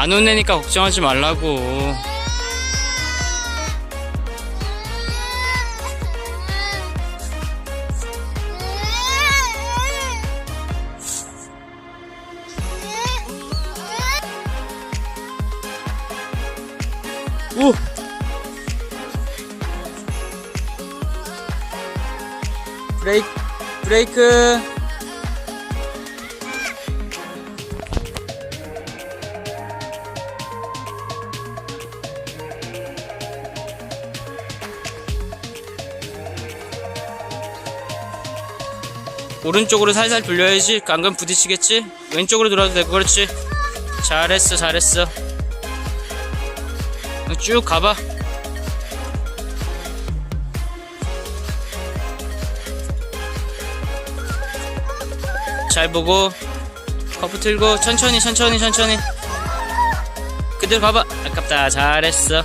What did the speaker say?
안 혼내니까 걱정하지 말라고. 오! 브레이크, 브레이크. 오른쪽으로 살살 돌려야지. 깡금 부딪히겠지? 왼쪽으로 돌아도 되고, 그렇지. 잘했어, 잘했어. 쭉 가봐. 잘 보고 커브 틀고 천천히 천천히 천천히 그대로 가봐 아깝다 잘했어